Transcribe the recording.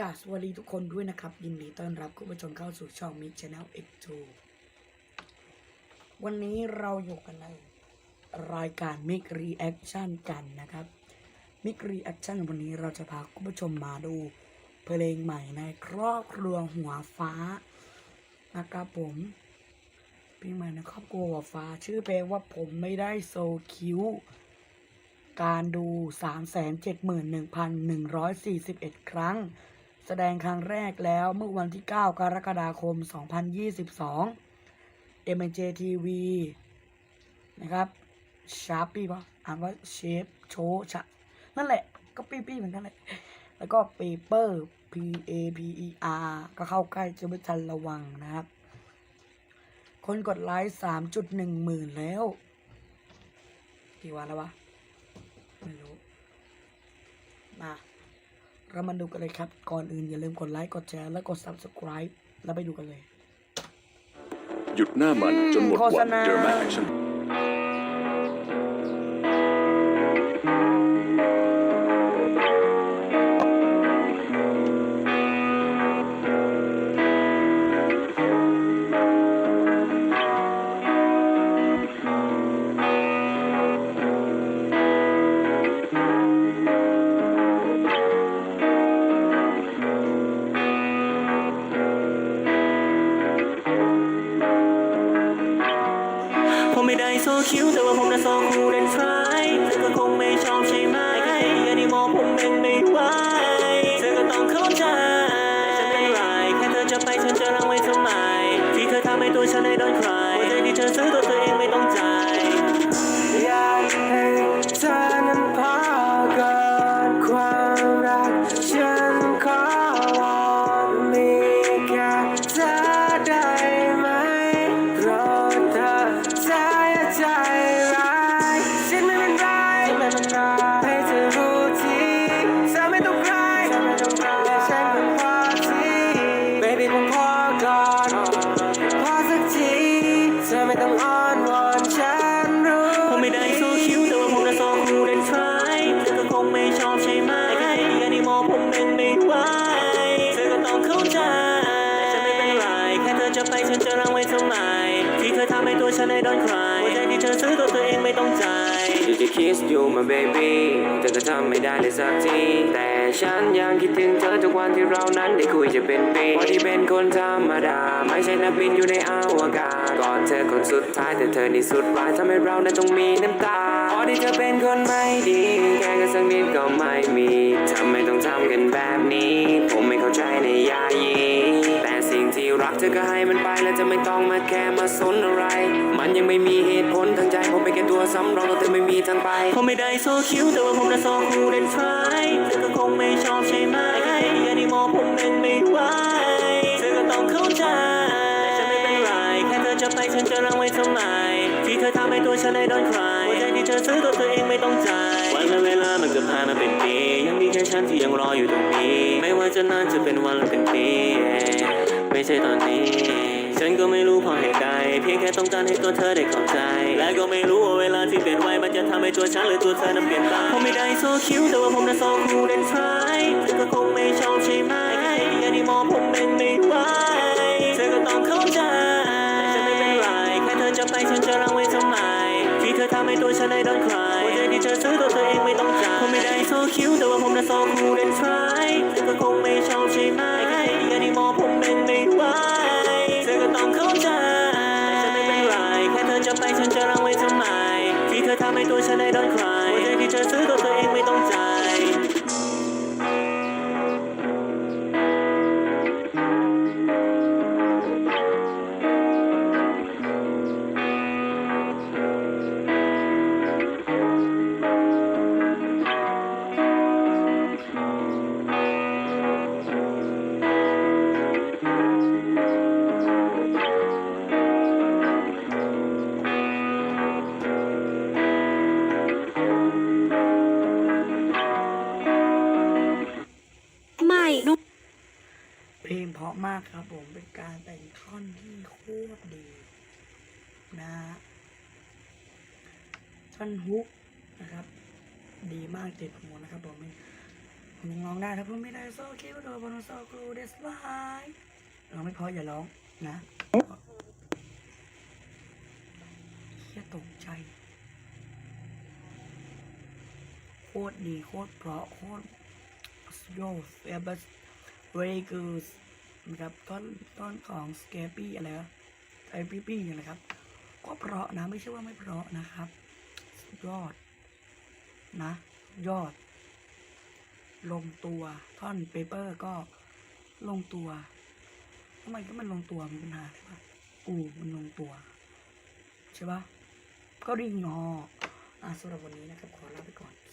กาสวัสดีทุกคนด้วยนะครับ ยินดีต้อนรับคุณผู้ชมเข้าสู่ช่องมิกช n แนล X2 วันนี้เราอยู่กันในรายการ Mix Reaction กันนะครับ Mix Reaction วันนี้เราจะพาคุณผู้ชมมาดูเพลงใหม่ในครอบครัวหัวฟ้านะครับผมเพลงใหม่ในครอบครัวหัวฟ้า ชื่อเพลงว่าผมไม่ได้โซคิวการดู 371,141 ครั้ง แสดงครั้งแรกแล้วเมื่อวันที่ 9 กรกฎาคม 2022 m j TV นะครับชาร์ปี้ปะอ่านว่าเชฟโชชะ นั่นแหละ ก็ปี้ปี้เหมือนกันแหละ แล้วก็เปเปอร์ P A P E R ก็เข้าใกล้จะไม่ทันระวังนะครับ คนกดไลค์3.1หมื่นแล้ว กี่วันแล้ววะ ไม่รู้ มาเรามาดูกันเลยครับ ก่อนอื่นอย่าลืมกดไลค์ กดแชร์ และกด subscribe แล้วไปดูกันเลย หยุดหน้ามันจนหมดโฆษวันณาเดอร์แม c t ชั่ คิ้วแต่ว่าผมน่ะโซคูลแอนด์ทรา อบใช่ไหมอันนี้มองผมเองไม่ไหวเธอก็ต้องเข้าใจแต่ฉันไม่เป็นไรแค่เธอจะไปฉันจะรังไว้ทำไมที่เธอทำให้ตัวฉันได้ดอนใครหัวใจที่เธอซื้อตัวเธอเองไม่ต้องจ่าย อยากจะ kiss you my baby แต่ก็ทำไม่ได้เลยสักที แต่ฉันยังคิดถึงเธอทุกวันที่เรานั้นได้คุยจะเป็นปีวันที่เป็นคนธรรมดา ไม่ใช่นักบินอยู่ในอวกาศก่อนเธอคนสุดท้ายแต่เธอนี่สุดร้ายทำให้เรานั้นต้องมีน้ำตาพอที่เธอเป็นคนไม่ดี แค่กันสักนิดก็ไม่มีทำไมต้องทำกันแบบนี้ ผมไม่เข้าใจในยายี รักเธอก็ให้มันไปแล้วจะไม่ต้องมาแค่มาสนอะไร มันยังไม่มีเหตุผลทางใจผมเป็นแค่ตัวสำรองแต่เธอไม่มีทางไป ผมไม่ได้โซคิวแต่ว่าผมน่ะโซคูลแอนด์ทรายเธอก็คงไม่ชอบใช่ไหมอันนี้มองผมเองไม่ไหวเธอก็ต้องเข้าใจแต่ฉันไม่เป็นไรแค่เธอจะไปฉันจะรังไว้ทำไมที่เธอทำให้ตัวฉันได้โดนใครหัวใจที่เธอซื้อตัวเธอเองไม่ต้องจ่ายวันและเวลามันเกือบผ่านมาเป็นปียังมีแค่ฉันที่ยังรออยู่ตรงนี้ ไม่ว่าจะนานจะเป็นวันหรือเป็นปีไม่ ใช่ตอนนี้ ฉันก็ไม่รู้พราะเหตุใดเพียงแค่ต้องการให้ตัวเธอได้เข้าใจ และก็ไม่รู้ว่าเวลาที่เปลี่ยนไวมันจะทำให้ตัวฉันหรือตัวเธอนั้นเปลี่ยนไปผมไม่ได้โซคิวแต่ว่าผมน่ะโซคูลแอนทรายเธอก็คงไม่ชอบใช่ไหมอันนี้มองผมเองไม่ไหวเธอก็ต้องเข้าใจแต่ฉันไม่เป็นไรแค่เธอจะไปฉันจะรังไว้ทำไมที่เธอทำให้ตัวฉันได้โดนใครหัวใจที่เธอซื้อตัวเธอเองไม่ต้องจ่ายผมไม่ได้โซคิวแต่ว่าผมน่ะโซคูลแอนทรายเธอก็คงไม่ชอบใช่ไหมากครับผมเป็นการแต่งท่อนที่โคตรดีนะท่อนฮุกนะครับ ดีมากติดหูนะครับผมผมยังร้องได้ถ้าพูดไม่ได้โซคิวโดบอนโซกรูเดสไลร้องไม่พออย่าร้องนะเฮียตกใจ โคตรดีโคตรเพราะโคตรโยเอเบสเวกูส นะครับต้นต้นของสเกปี้อะไรวะไอปี้ปี้นี่แหละครับ ก็เพราะนะไม่ใช่ว่าไม่เพราะนะครับ ยอด นะ ยอด ลงตัวท่อนเปเปอร์ก็ลงตัวทำไมก็มันลงตัวมีปัญหาใช่ปะอูมันลงตัว ใช่ปะก็ดีงออะสำหรับวันนี้นะครับ ขอลาไปก่อน